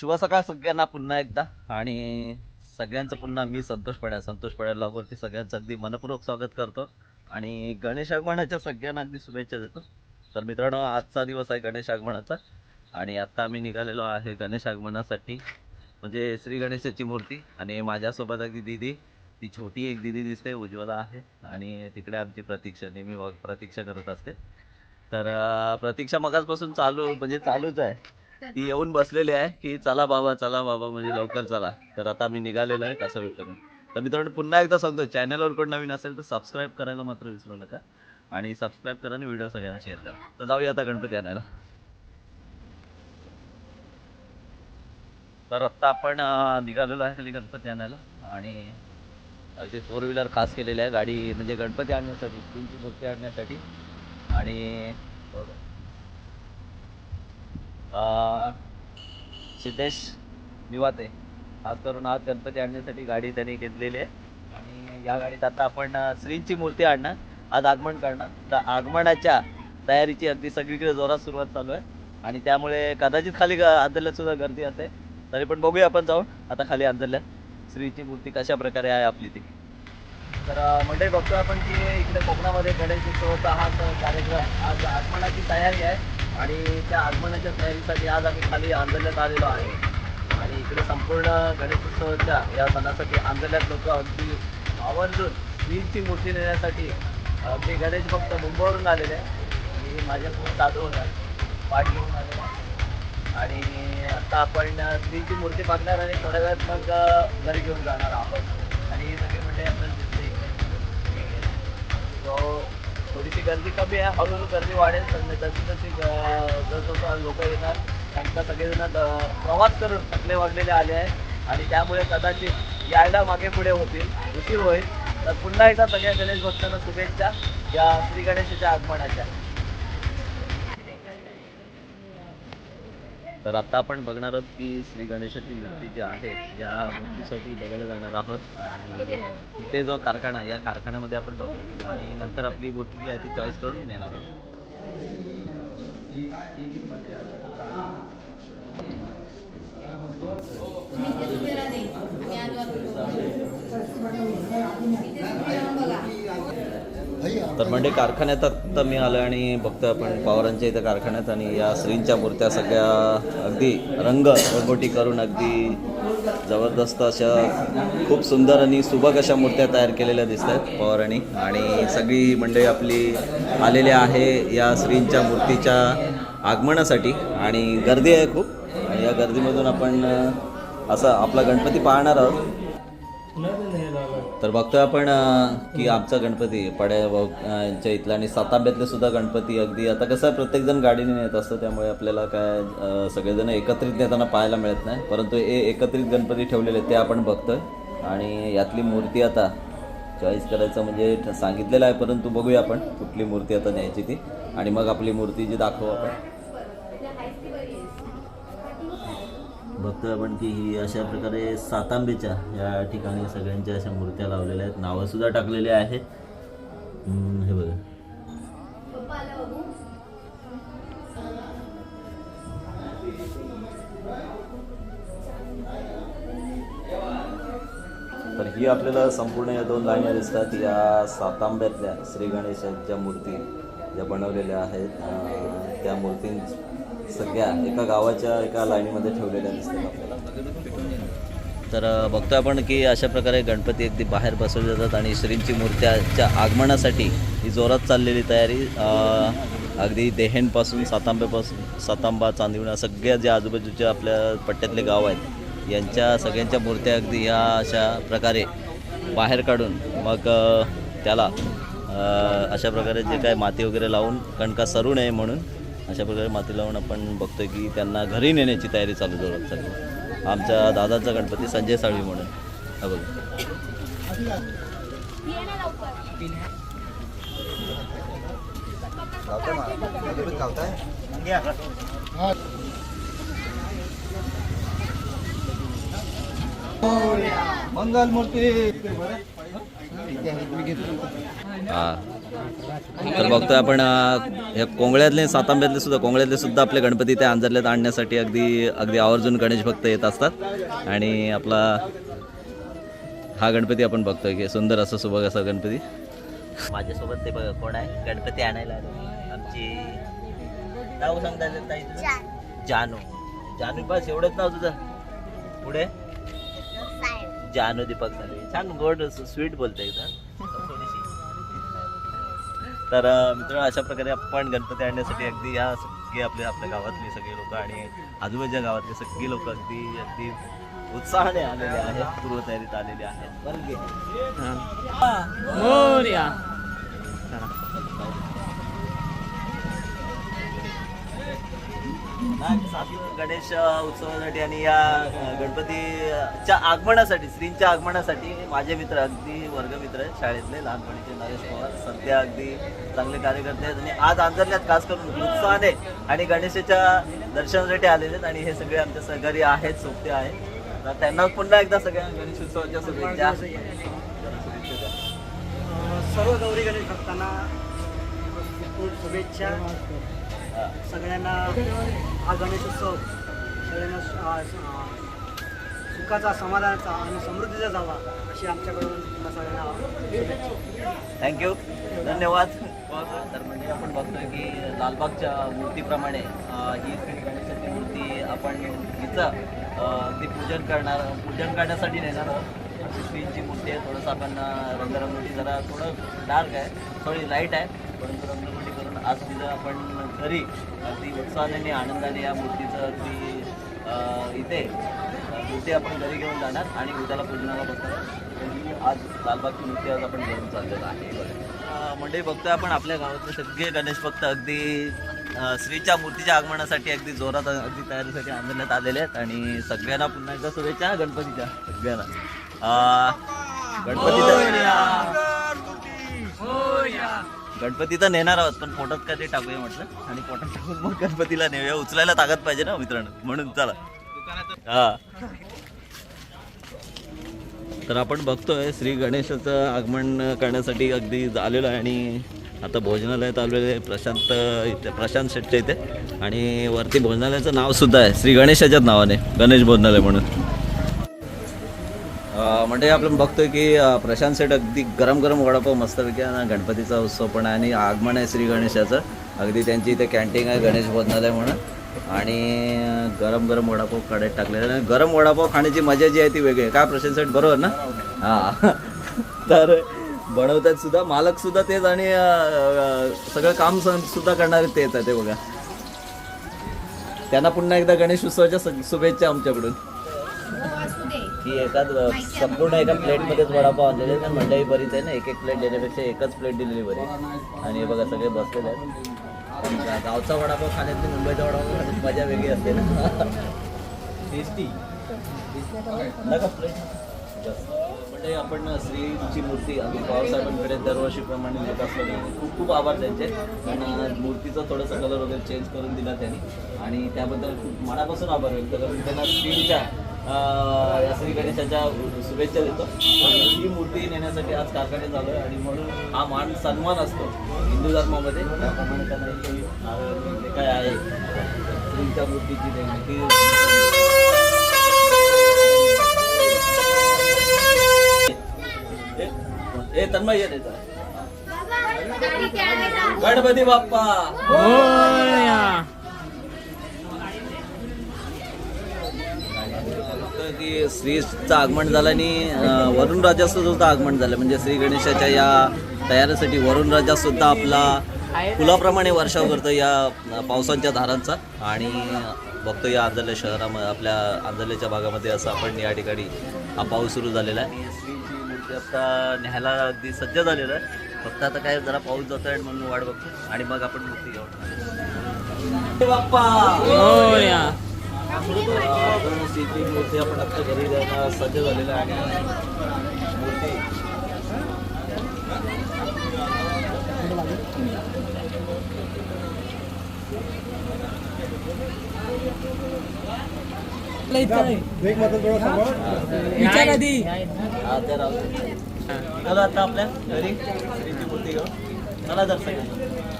शुभ सकाळ सगळ्यांना पुन्हा एकदा. आणि सगळ्यांचं पुन्हा मी संतोष पड्या संतोष पड्या लॉगवरती सगळ्यांचं अगदी मनपूर्वक स्वागत करतो. आणि गणेश आगमनाच्या सगळ्यांना अगदी शुभेच्छा देतो. तर मित्रांनो आजचा दिवस आहे गणेश आगमनाचा. आणि आत्ता आम्ही निघालेलो आहे गणेश आगमनासाठी. म्हणजे श्री गणेशाची मूर्ती आणि माझ्यासोबत अगदी दिदी. ती छोटी एक दिदी दिसते उज्ज्वला आहे. आणि तिकडे आमची प्रतीक्षा नेहमी प्रतीक्षा करत असते. तर प्रतीक्षा मगाचपासून चालू म्हणजे चालूच आहे. ती येऊन बसलेली आहे की चला बाबा चला बाबा म्हणजे लवकर चला. तर आता आम्ही निघालेलो आहे कसं भेटतो तर मित्रांनो पुन्हा एकदा सांगतो चॅनलवर कोण नवीन असेल तर सबस्क्राईब करायला मात्र विसरू नका. आणि सबस्क्राईब करा आणि व्हिडिओ सगळ्यांना शेअर करा. तर जाऊया आता गणपती आणायला. तर आत्ता आपण निघालेलो आहे खाली गणपती आणायला. आणि अगदी फोर व्हीलर खास केलेली आहे. गाडी म्हणजे गणपती आणण्यासाठी तुमची मूर्ती आणण्यासाठी. आणि अं, सिद्धेश निवाते खास करून आज गणपती आणण्यासाठी गाडी त्यांनी घेतलेली आहे. आणि या गाडीत आता आपण श्रींची मूर्ती आणणार. आज आगमन करणार. तर आगमनाच्या तयारीची अगदी सगळीकडे जोरात सुरुवात चालू आहे. आणि त्यामुळे कदाचित खाली ग- सुद्धा गर्दी असते तरी पण बघूया आपण जाऊन आता खाली अंतरल्यात श्रीची मूर्ती कशा प्रकारे आहे आपली ती. तर म्हणजे मंडळी बघतो आपण की इकडे कोकणामध्ये गणेश उत्सवाचा हा कार्यक्रम आज आगमनाची तयारी आहे. आणि त्या आगमनाच्या तयारीसाठी आज आम्ही खाली आंदोलनात आलेलो आहे. आणि इकडे संपूर्ण गणेशोत्सवाच्या या सणासाठी आंदोलनात लोक अगदी आवर्जून वीरची मूर्ती नेण्यासाठी अगदी गणेश भक्त मुंबईवरून आलेले आहे आणि माझ्यासोबत दादू होता पाठ घेऊन आलेला आणि आता आपण श्रीची मूर्ती बघणार आणि थोड्या वेळात मग घरी घेऊन जाणार आहोत. आणि सगळे म्हणजे आपल्याला दिसते इकडे. थोडीशी गर्दी कमी आहे. हळूहळू गर्दी वाढेल. जशी जशी ग- जसं लोक येणार. त्यांचा सगळेजण प्रवास करून थकले वागलेले आले आहे आणि त्यामुळे कदाचित यायला मागे पुढे होतील. उशीर होईल. तर पुन्हा एकदा सगळ्या गणेश भक्तांना शुभेच्छा. या श्री गणेशाच्या आगमनाच्या. तर आता आपण बघणार आहोत की श्री गणेशाची मूर्ती जी आहे या मूर्तीसाठी बघायला जाणार आहोत. आणि इथे जो कारखाना या कारखान्यामध्ये आपण बघू. आणि नंतर आपली मूर्ती जी आहे ती चॉईस करून नेणार आहोत. तर म्हणजे कारखान्यात आत्ता मी आलो आणि बघतो आपण पवारांच्या इथं कारखान्यात आणि या श्रींच्या मूर्त्या सगळ्या अगदी रंग रंगोटी करून अगदी जबरदस्त अशा खूप सुंदर आणि सुबक अशा मूर्त्या तयार केलेल्या दिसत आहेत पवारांनी आणि सगळी मंडळी आपली आलेली आहे या श्रींच्या मूर्तीच्या आगमनासाठी आणि गर्दी आहे खूप. आणि या गर्दीमधून आपण असं आपला गणपती पाहणार आहोत. तर बघतोय आपण की आमचा गणपती पाड्याच्या यांच्या इथला आणि साताब्यातले सुद्धा गणपती अगदी. आता कसं आहे, प्रत्येकजण गाडीने नेत असतं त्यामुळे आपल्याला काय सगळेजण एकत्रित नेताना पाहायला मिळत नाही. परंतु हे एकत्रित गणपती ठेवलेले आहेत ते आपण बघतोय. आणि यातली मूर्ती आता चॉईस करायचं म्हणजे सांगितलेलं आहे परंतु बघूया आपण कुठली मूर्ती आता न्यायची ती. आणि मग आपली मूर्ती जी दाखवू आपण. बघतोय आपण की ही अशा प्रकारे सातांबेच्या या ठिकाणी सगळ्यांच्या अशा मूर्त्या लावलेल्या आहेत. नावं सुद्धा टाकलेली आहेत. हे बघा. तर ही आपल्याला संपूर्ण या दोन लाईन्या दिसतात. या सातांब्यातल्या श्री गणेशाच्या मूर्ती ज्या बनवलेल्या आहेत. त्या मूर्ती सगळ्या एका गावाच्या एका लाईनीमध्ये ठेवलेल्या दिसतात आपल्याला. तर बघतो बघतोय आपण की अशा प्रकारे गणपती अगदी बाहेर बसवले जातात आणि श्रींची मूर्त्याच्या आगमनासाठी ही जोरात चाललेली तयारी अगदी देहेनपासून सातांब्यापासून सातांबा चांदिवणा सगळ्या ज्या आजूबाजूच्या आपल्या पट्ट्यातले गाव आहेत यांच्या सगळ्यांच्या मूर्त्या अगदी ह्या अशा प्रकारे बाहेर काढून मग त्याला अशा प्रकारे जे काय माती वगैरे लावून कणका सरू नये म्हणून अशा प्रकारे माती लावून आपण बघतोय की त्यांना घरी नेण्याची तयारी चालू जोरात चालू आमच्या दादाचा गणपती संजय साळवी म्हणून. हा बघा. मंगल मूर्ती हा. तर बघतोय आपण हे कोंगळ्यातले सातांब्यातले सुद्धा कोंगळ्यातले सुद्धा आपले गणपती ते आंजरल्यात आणण्यासाठी अगदी अगदी आवर्जून गणेश भक्त येत असतात. आणि आपला हा गणपती आपण बघतोय की सुंदर असं सुबक असा गणपती. माझ्यासोबत ते बघा कोण आहे? गणपती आणायला आमची नाव सांगता ताई? जानू. जानू. बस एवढंच नाव तुझं. पुढे? जानू दीपक साळवे. छान गोड स्वीट बोलते एकदम थोडीशी तर मित्रांनो अशा प्रकारे आपण गणपती आणण्यासाठी अगदी या सगळे आपले आपल्या गावातले सगळे लोक आणि आजूबाजूच्या गावातले सगळे लोक अगदी अगदी उत्साहाने आलेले आहेत पूर्वतयारीत आलेले आहेत. गणेश उत्सवासाठी आणि या गणपतीच्या आगमनासाठी श्रींच्या आगमनासाठी माझे मित्र अगदी वर्गमित्र आहेत शाळेतले लहानपणीचे नरेश पवार सध्या अगदी चांगले कार्यकर्ते आहेत आणि आज आंतरल्यात खास करून उत्साहाने आणि गणेशाच्या दर्शनासाठी आलेले आहेत आणि हे सगळे आमच्या सहकारी आहेत सोबते आहेत तर त्यांना पुन्हा एकदा सगळ्या गणेश उत्सवाच्या शुभेच्छा. सर्व गौरी गणेश भक्तांना शुभेच्छा. सगळ्यांना हा गणेशोत्सव सगळ्यांना सु- सुखाचा समाधानाचा आणि समृद्धीचा जावा अशी आमच्याकडून तुम्हाला सगळ्यांना थँक्यू धन्यवाद तर म्हणजे आपण बघतोय की लालबागच्या मूर्तीप्रमाणे ही श्री गणेशाची मूर्ती आपण हिचं ते ती पूजन करणार पूजन करण्यासाठी नेणार आहोत. अशी मूर्ती आहे. थोडंसं आपण रंगरंगोटी जरा थोडं डार्क आहे थोडी लाइट आहे परंतु रंगरंगोटी आज तिथं आपण घरी अगदी उत्साहाने आणि आनंदाने या मूर्तीचं अगदी इथे मूर्ती आपण घरी घेऊन जाणार आणि उद्याला पूजनाला बसणार. आज लालबागची मूर्ती आज आपण घेऊन चाललेलो आहे. मंडळी बघतोय आपण आपल्या गावातले सगळे गणेश भक्त अगदी श्रीच्या मूर्तीच्या आगमनासाठी अगदी जोरात अगदी तयारीसाठी आंदोलनात आलेले आहेत आणि सगळ्यांना पुन्हा एकदा शुभेच्छा गणपतीच्या सगळ्यांना. अं, गणपतीचा गणपती तर नेणार आहोत पण पोटात का ते टाकूया म्हटलं. आणि पोटात टाकून मग गणपतीला नेऊया. उचलायला ताकद पाहिजे ना हो मित्रांनो. म्हणून चला. हा. तर आपण बघतोय श्री गणेशाचं आगमन करण्यासाठी अगदी आलेलो आहे आणि आता भोजनालयात आलेलं आहे. प्रशांत इथे प्रशांत शेट्टे इथे. आणि वरती भोजनालयाचं नाव सुद्धा आहे. श्री गणेशाच्याच नावाने. गणेश भोजनालय म्हणून. म्हणजे आपण बघतोय की प्रशांत सेठ अगदी गरम गरम वडापाव मस्तपैकी आणि गणपतीचा उत्सव पण आहे आणि आगमन आहे श्री गणेशाचं. अगदी त्यांची इथे कॅन्टीन आहे गणेश भोजनालय म्हणून. आणि गरम गरम वडापाव कडेत टाकलेला आणि गरम वडापाव खाण्याची मजा जी आहे ती वेगळी आहे. काय प्रशांत सेठ? बरोबर ना? हां. तर बनवतात सुद्धा मालक सुद्धा तेच आणि सगळं काम सुद्धा करणारे तेच आहे ते बघा. त्यांना पुन्हा एकदा गणेश उत्सवाच्या शुभेच्छा आमच्याकडून. की एकाच संपूर्ण एका प्लेटमध्येच वडापाव आणलेले आहेत. मंडई बरीच आहे ना एक एक प्लेट देण्यापेक्षा एकच प्लेट दिलेली बरी आणि हे बघा सगळे बसलेले आहेत. पण गावचा वडापाव खाण्यात मुंबईचा वडापाव खाण्यात मजा वेगळी असते ना. टेस्टी नका प्लेट म्हणजे आपण श्रीची मूर्ती आम्ही पवारसाहेबांकडे दरवर्षीप्रमाणे असताना खूप खूप आभार त्यांचे. कारण मूर्तीचं थोडंसं कलर वगैरे चेंज करून दिला त्यांनी. आणि त्याबद्दल खूप मनापासून आभार व्यक्त करून त्यांना श्रीच्या या श्री गणेशाच्या शुभेच्छा देतो. ही मूर्ती नेण्यासाठी आज कारखान्यात झालो आहे आणि म्हणून हा मान सन्मान असतो हिंदू धर्मामध्ये. त्याप्रमाणे त्यांना ही, काय आहे. श्रीच्या मूर्तीची देणगी. ए तन्मय ये देता. गणपती बाप्पा बघतोय की श्रीचं आगमन झालं आणि अं, वरुण राजाचं सुद्धा आगमन झालं. म्हणजे श्री गणेशाच्या या तयारीसाठी वरुण राजा सुद्धा आपला फुलाप्रमाणे वर्षाव करतो या पावसांच्या धारांचा. आणि बघतो या आंजले शहरामध्ये आपल्या आंजलेच्या भागामध्ये असं आपण या ठिकाणी हा पाऊस सुरू झालेला आहे. श्रीची मूर्ती आता न्यायला अगदी सज्ज झालेलं आहे. फक्त आता काय जरा पाऊस जातो आहे म्हणून वाट बघतो आणि मग आपण मूर्ती घेऊन बाप्पा आपण मूर्ती आपण घरी जायला सज्ज आहे आणि मूर्ती ब्रेक मात्र थोडा हा, त्या राहू दे. आता आपल्या घरी श्रीची मूर्ती घेऊन चला दर्शन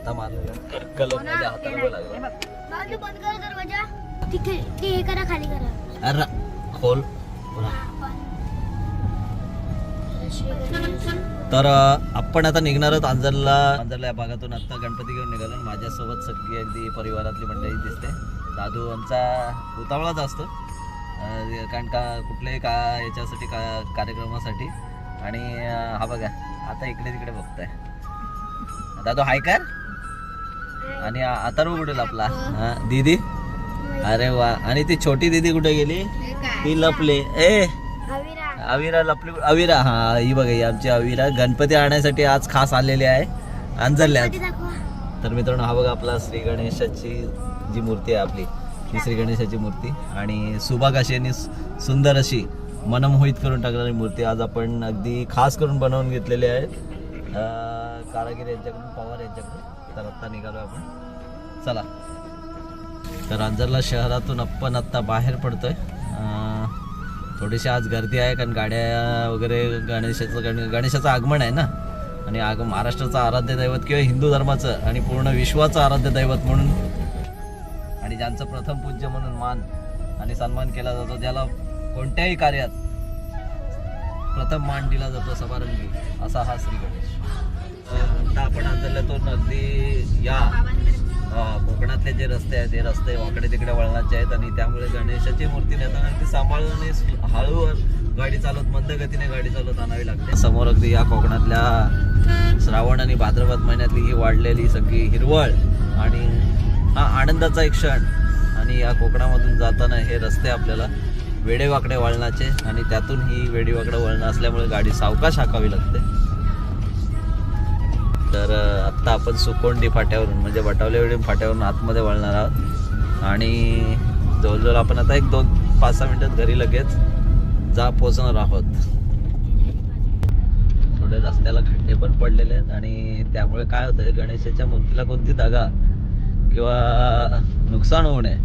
आता मारलेलं. कलम माझ्या हाताला पण लागला. बाजू बंद करा दरवाजा तिथे ते हे करा खाली करा. अरे खोल. तर आपण आता निघणार आहोत आंजरला आंजरला या भागातून आता गणपती घेऊन निघालो माझ्यासोबत सगळी अगदी परिवारातली मंडळी दिसते. दादू आमचा उतावळाच असतो. कारण का कुठल्याही का याच्यासाठी का कार्यक्रमासाठी. आणि हा बघा आता इकडे तिकडे बघताय. दादू हाय कर. आणि अथर्व कुठे आपला. हा दीदी? अरे वा. आणि ती छोटी दीदी कुठे गेली? ती लपली. ए! अविरा. अविरा लपली. अविरा हा ही बघा ही आमची अविरा. गणपती आणण्यासाठी आज खास आलेली आहे. दाखवा. तर मित्रांनो हा बघा आपला श्री गणेशाची जी मूर्ती आहे आपली. ही श्री गणेशाची मूर्ती. आणि सुबाग अशी आणि सुंदर अशी मनमोहित करून टाकणारी मूर्ती आज आपण अगदी खास करून बनवून घेतलेली आहे. कारागीर यांच्याकडून पवार यांच्याकडून. तर आत्ता निघालो आपण. चला. तर अंजरला शहरातून आपण आत्ता बाहेर पडतोय. थोडीशी आज गर्दी आहे कारण गाड्या वगैरे गणेशाचं गण गणेशाचं आगमन आहे ना? आणि आग महाराष्ट्राचं आराध्य दैवत किंवा हिंदू धर्माचं आणि पूर्ण विश्वाचं आराध्य दैवत म्हणून आणि ज्यांचं प्रथम पूज्य म्हणून मान आणि सन्मान केला जातो ज्याला कोणत्याही कार्यात प्रथम मान दिला जातो समारंभी. असा हा श्री गणेश. आता आपण अंजल्यातून अगदी या कोकणातले जे रस्ते आहेत ते रस्ते वाकडे तिकडे वळणाचे आहेत आणि त्यामुळे गणेशाची मूर्ती नेताना ती सांभाळून आणि हळू गाडी चालवत मंद गतीने गाडी चालवत आणावी लागते. समोर अगदी या कोकणातल्या श्रावण आणि भाद्रपद महिन्यातली ही वाढलेली सगळी हिरवळ आणि हा आनंदाचा एक क्षण. आणि या कोकणामधून जाताना हे रस्ते आपल्याला वेडेवाकडे वळणाचे आणि त्यातून ही वेडेवाकडे वळणं असल्यामुळे गाडी सावकाश हाकावी लागते. तर आत्ता आपण सुकोंडी फाट्यावरून म्हणजे बटावल्यावेळी फाट्यावरून आतमध्ये वळणार आहोत. आणि जवळजवळ आपण आता एक दोन पाच सहा मिनटात घरी लगेच जा पोचणार आहोत. थोडे रस्त्याला खड्डे पण पडलेले आहेत आणि त्यामुळे काय होतं गणेशाच्या मूर्तीला कोणती दगा किंवा नुकसान होऊ नये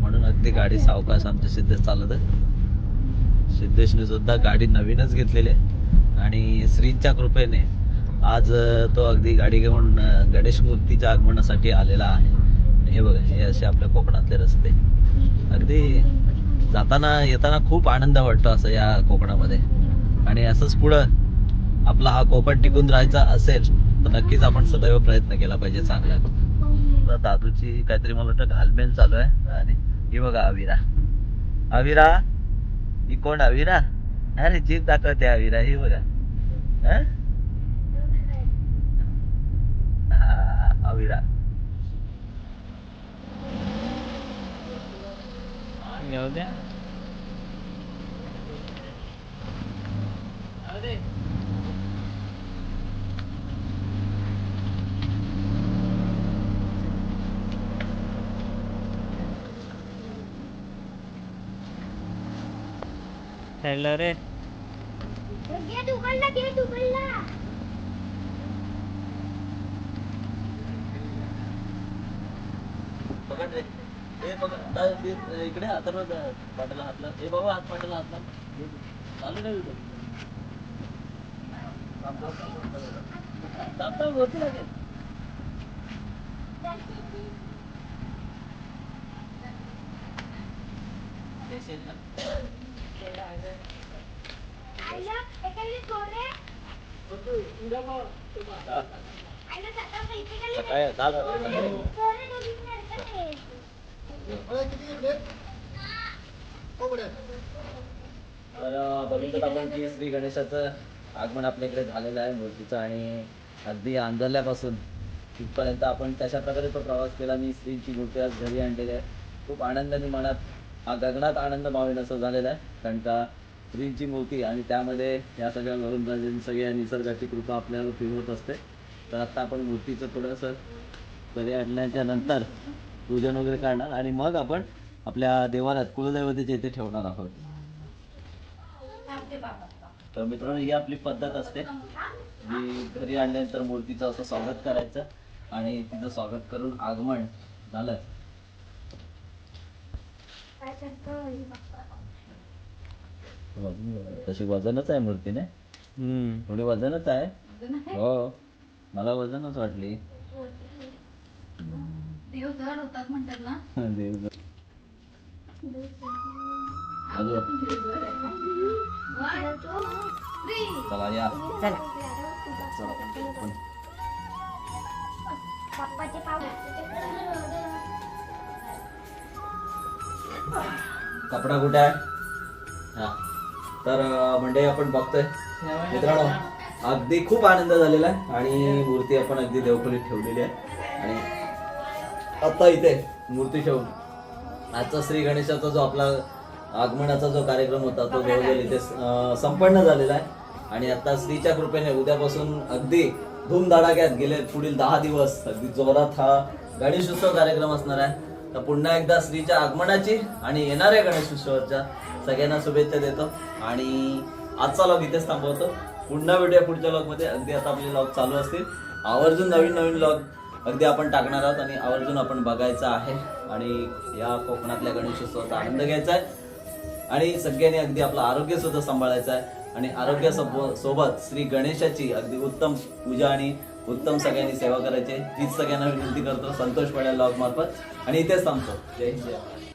म्हणून अगदी गाडी सावकाश आमच्या सिद्धेश चालत आहे सिद्धेशने सुद्धा गाडी नवीनच घेतलेली आहे. आणि श्रींच्या कृपेने आज तो अगदी गाडी घेऊन गणेश मूर्तीच्या आगमनासाठी आलेला आहे. हे बघा हे असे आपल्या कोकणातले रस्ते. अगदी जाताना येताना खूप आनंद वाटतो असं या कोकणामध्ये. आणि असंच पुढं आपला हा कोकण टिकून राहायचा असेल तर नक्कीच आपण सदैव प्रयत्न केला पाहिजे चांगला. दादूची काहीतरी मला वाटतं घालमेल चालू आहे. आणि ही बघा अविरा. अविरा? ही कोण अविरा? अरे जीप दाखवते अविरा ही बघा. vida. Nhớ thế. Ở đây. Hello, Red. Dia tu kala, dia tu kala. पकड रे. ए पकड. इकडे हाताला पाटाला हातला ए बाबा हात पाटाला हातला चालू नाही होतं. वरती लागेल. काय झालं तर अं, बघितलं आपण की श्री गणेशाचं आगमन आपल्याकडे झालेलं आहे मूर्तीचं आणि अगदी आंधरल्यापासून तिथपर्यंत आपण तशा प्रकारे तो प्रवास केला. मी श्रींची मूर्ती आज घरी आणलेली आहे. खूप आनंदाने मनात हा गगनात आनंद मावेल असं झालेलं आहे. कारण का श्रींची मूर्ती आणि त्यामध्ये या सगळ्या वरून सगळ्या निसर्गाची कृपा आपल्याला फिरवत असते. तर आता आपण मूर्तीचं थोडंसं घरी आणल्याच्या नंतर पूजन वगैरे करणार आणि मग आपण आपल्या देवालयात कुलदैवतेच्या इथे ठेवणार आहोत. तर मित्रांनो ही आपली पद्धत असते. जी घरी आणल्यानंतर मूर्तीचं असं स्वागत करायचं आणि तिचं स्वागत करून आगमन झालं? तशी वजनच आहे मूर्ती ने हम्म. थोडी वजनच आहे? हो. मला वजनच वाटली. देव जड होतात म्हणतात ना. देव अजून. चला या. चला. पण. पप्पाचे पाव कपडा कुठे आहे? हा. तर मंडळी आपण बघतोय. मित्रांनो अगदी खूप आनंद झालेला आहे आणि मूर्ती आपण अगदी देवखोलीत ठेवलेली आहे. आणि आता इथे मूर्ती ठेवून आजचा श्री गणेशाचा जो आपला आगमनाचा जो कार्यक्रम होता तो जवळजवळ इथे संपन्न झालेला आहे. आणि आता श्रीच्या कृपेने उद्यापासून अगदी धूमधडाक्यात गेले पुढील दहा दिवस अगदी जोरात हा गणेशोत्सव कार्यक्रम असणार आहे. तर पुन्हा एकदा श्रीच्या आगमनाची आणि येणाऱ्या गणेशोत्सवाच्या सगळ्यांना शुभेच्छा देतो. आणि आजचा लॉग इथेच थांबवतो. पुन्हा भेटूया पुढच्या लॉगमध्ये अगदी आता आपले लॉग चालू असतील. आवर्जून नवीन नवीन लॉग अगदी आपण टाकणार आहोत आणि आवर्जून आपण बघायचं आहे. आणि या कोकणातल्या गणेशोत्सवाचा आनंद घ्यायचा आहे. आणि सगळ्यांनी अगदी आपलं आरोग्य सुद्धा सांभाळायचं आहे. आणि आरोग्या सोबत श्री गणेशाची अगदी उत्तम पूजा आणि उत्तम सगळ्यांनी सेवा करायची आहे. हीच सगळ्यांना विनंती करतो. संतोष पडेल लॉग मार्फत. आणि इथेच थांबतो. जय जय